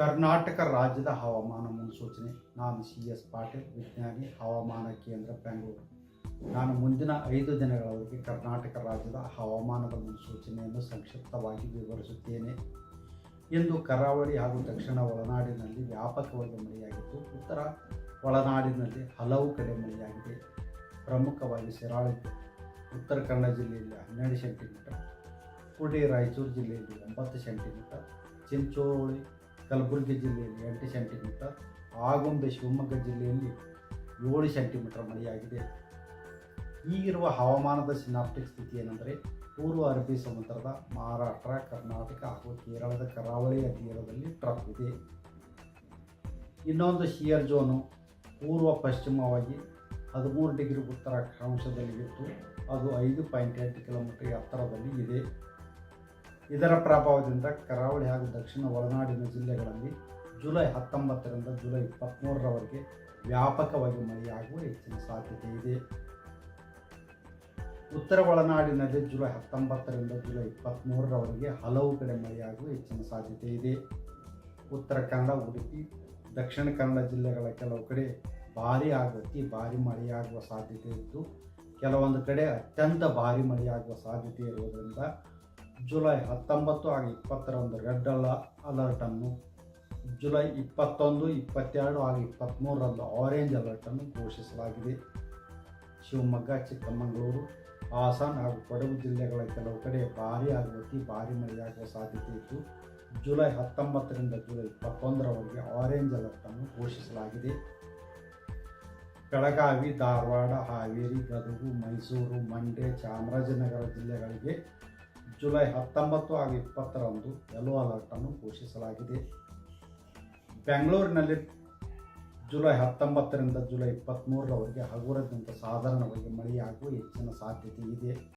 ಕರ್ನಾಟಕ ರಾಜ್ಯದ ಹವಾಮಾನ ಮುನ್ಸೂಚನೆ, ನಾನು ಸಿ ಎಸ್ ಪಾಟೀಲ್, ವಿಜ್ಞಾನಿ, ಹವಾಮಾನ ಕೇಂದ್ರ ಬೆಂಗಳೂರು. ನಾನು ಮುಂದಿನ ಐದು ದಿನಗಳವರೆಗೆ ಕರ್ನಾಟಕ ರಾಜ್ಯದ ಹವಾಮಾನದ ಮುನ್ಸೂಚನೆಯನ್ನು ಸಂಕ್ಷಿಪ್ತವಾಗಿ ವಿವರಿಸುತ್ತೇನೆ. ಇಂದು ಕರಾವಳಿ ಹಾಗೂ ದಕ್ಷಿಣ ಒಳನಾಡಿನಲ್ಲಿ ವ್ಯಾಪಕವಾಗಿ ಮಳೆಯಾಗಿದ್ದು, ಉತ್ತರ ಒಳನಾಡಿನಲ್ಲಿ ಹಲವು ಕಡೆ ಮಳೆಯಾಗಿದೆ. ಪ್ರಮುಖವಾಗಿ ಶಿರಾಳಿ, ಉತ್ತರ ಕನ್ನಡ ಜಿಲ್ಲೆಯಲ್ಲಿ ಹನ್ನೆರಡು ಸೆಂಟಿಮೀಟರ್ ಕುಡಿ ರಾಯಚೂರು ಜಿಲ್ಲೆಯಲ್ಲಿ ಒಂಬತ್ತು ಸೆಂಟಿಮೀಟರ್, ಚಿಂಚೋಳಿ ಕಲಬುರಗಿ ಜಿಲ್ಲೆಯಲ್ಲಿ ಎಂಟು ಸೆಂಟಿಮೀಟರ್ ಆಗುಂಬೆ ಶಿವಮೊಗ್ಗ ಜಿಲ್ಲೆಯಲ್ಲಿ ಏಳು ಸೆಂಟಿಮೀಟರ್ ಮಳೆಯಾಗಿದೆ. ಈಗಿರುವ ಹವಾಮಾನದ ಸಿನಾಪ್ಟಿಕ್ ಸ್ಥಿತಿ ಏನೆಂದರೆ, ಪೂರ್ವ ಅರಬ್ಬಿ ಸಮುದ್ರದ ಮಹಾರಾಷ್ಟ್ರ, ಕರ್ನಾಟಕ ಹಾಗೂ ಕೇರಳದ ಕರಾವಳಿಯ ತೀರದಲ್ಲಿ ಟ್ರಪ್ ಇದೆ. ಇನ್ನೊಂದು ಶಿಯರ್ ಜೋನು ಪೂರ್ವ ಪಶ್ಚಿಮವಾಗಿ ಹದಿಮೂರು ಡಿಗ್ರಿ ಉತ್ತರ ಅಕ್ಷಾಂಶದಲ್ಲಿ ಇದ್ದು ಅದು ಐದು ಪಾಯಿಂಟ್ ಎಂಟು ಕಿಲೋಮೀಟರ್ ಎತ್ತರದಲ್ಲಿ ಇದೆ. ಇದರ ಪ್ರಭಾವದಿಂದ ಕರಾವಳಿ ಹಾಗೂ ದಕ್ಷಿಣ ಒಳನಾಡಿನ ಜಿಲ್ಲೆಗಳಲ್ಲಿ ಜುಲೈ ಹತ್ತೊಂಬತ್ತರಿಂದ ಜುಲೈ ಇಪ್ಪತ್ತ್ಮೂರರವರೆಗೆ ವ್ಯಾಪಕವಾಗಿ ಮಳೆಯಾಗುವ ಹೆಚ್ಚಿನ ಸಾಧ್ಯತೆ ಇದೆ. ಉತ್ತರ ಒಳನಾಡಿನಲ್ಲಿ ಜುಲೈ ಹತ್ತೊಂಬತ್ತರಿಂದ ಜುಲೈ ಇಪ್ಪತ್ತ್ಮೂರರವರೆಗೆ ಹಲವು ಕಡೆ ಮಳೆಯಾಗುವ ಹೆಚ್ಚಿನ ಸಾಧ್ಯತೆ ಇದೆ. ಉತ್ತರ ಕನ್ನಡ, ಉಡುಪಿ, ದಕ್ಷಿಣ ಕನ್ನಡ ಜಿಲ್ಲೆಗಳ ಕೆಲವು ಕಡೆ ಭಾರಿ ಆಗತಿ ಭಾರಿ ಮಳೆಯಾಗುವ ಸಾಧ್ಯತೆ ಇದ್ದು, ಕೆಲವೊಂದು ಕಡೆ ಅತ್ಯಂತ ಭಾರಿ ಮಳೆಯಾಗುವ ಸಾಧ್ಯತೆ ಇರುವುದರಿಂದ ಜುಲೈ ಹತ್ತೊಂಬತ್ತು ಹಾಗೂ ಇಪ್ಪತ್ತರಂದು ರೆಡ್ ಅಲ ಅಲರ್ಟನ್ನು ಜುಲೈ ಇಪ್ಪತ್ತೊಂದು, ಇಪ್ಪತ್ತೆರಡು ಹಾಗೂ ಇಪ್ಪತ್ತ್ಮೂರರಂದು ಆರೆಂಜ್ ಅಲರ್ಟನ್ನು ಘೋಷಿಸಲಾಗಿದೆ. ಶಿವಮೊಗ್ಗ, ಚಿಕ್ಕಮಗಳೂರು, ಹಾಸನ ಹಾಗೂ ಕೊಡಗು ಜಿಲ್ಲೆಗಳ ಕೆಲವು ಕಡೆ ಭಾರಿ ಹಾಗೂ ಅತಿ ಭಾರಿ ಮಳೆಯಾಗುವ ಸಾಧ್ಯತೆ ಇದ್ದು, ಜುಲೈ ಹತ್ತೊಂಬತ್ತರಿಂದ ಜುಲೈ ಇಪ್ಪತ್ತೊಂದರವರೆಗೆ ಆರೆಂಜ್ ಅಲರ್ಟನ್ನು ಘೋಷಿಸಲಾಗಿದೆ. ಬೆಳಗಾವಿ, ಧಾರವಾಡ, ಹಾವೇರಿ, ಗದಗು, ಮೈಸೂರು, ಮಂಡ್ಯ, ಚಾಮರಾಜನಗರ ಜಿಲ್ಲೆಗಳಿಗೆ ಜುಲೈ ಹತ್ತೊಂಬತ್ತು ಹಾಗೂ ಇಪ್ಪತ್ತರಂದು ಯೆಲ್ಲೋ ಅಲರ್ಟನ್ನು ಘೋಷಿಸಲಾಗಿದೆ. ಬೆಂಗಳೂರಿನಲ್ಲಿ ಜುಲೈ ಹತ್ತೊಂಬತ್ತರಿಂದ ಜುಲೈ ಇಪ್ಪತ್ತ್ಮೂರರವರೆಗೆ ಹಗುರದಿಂದ ಸಾಧಾರಣವಾಗಿ ಮಳೆಯಾಗುವ ಹೆಚ್ಚಿನ ಸಾಧ್ಯತೆ ಇದೆ.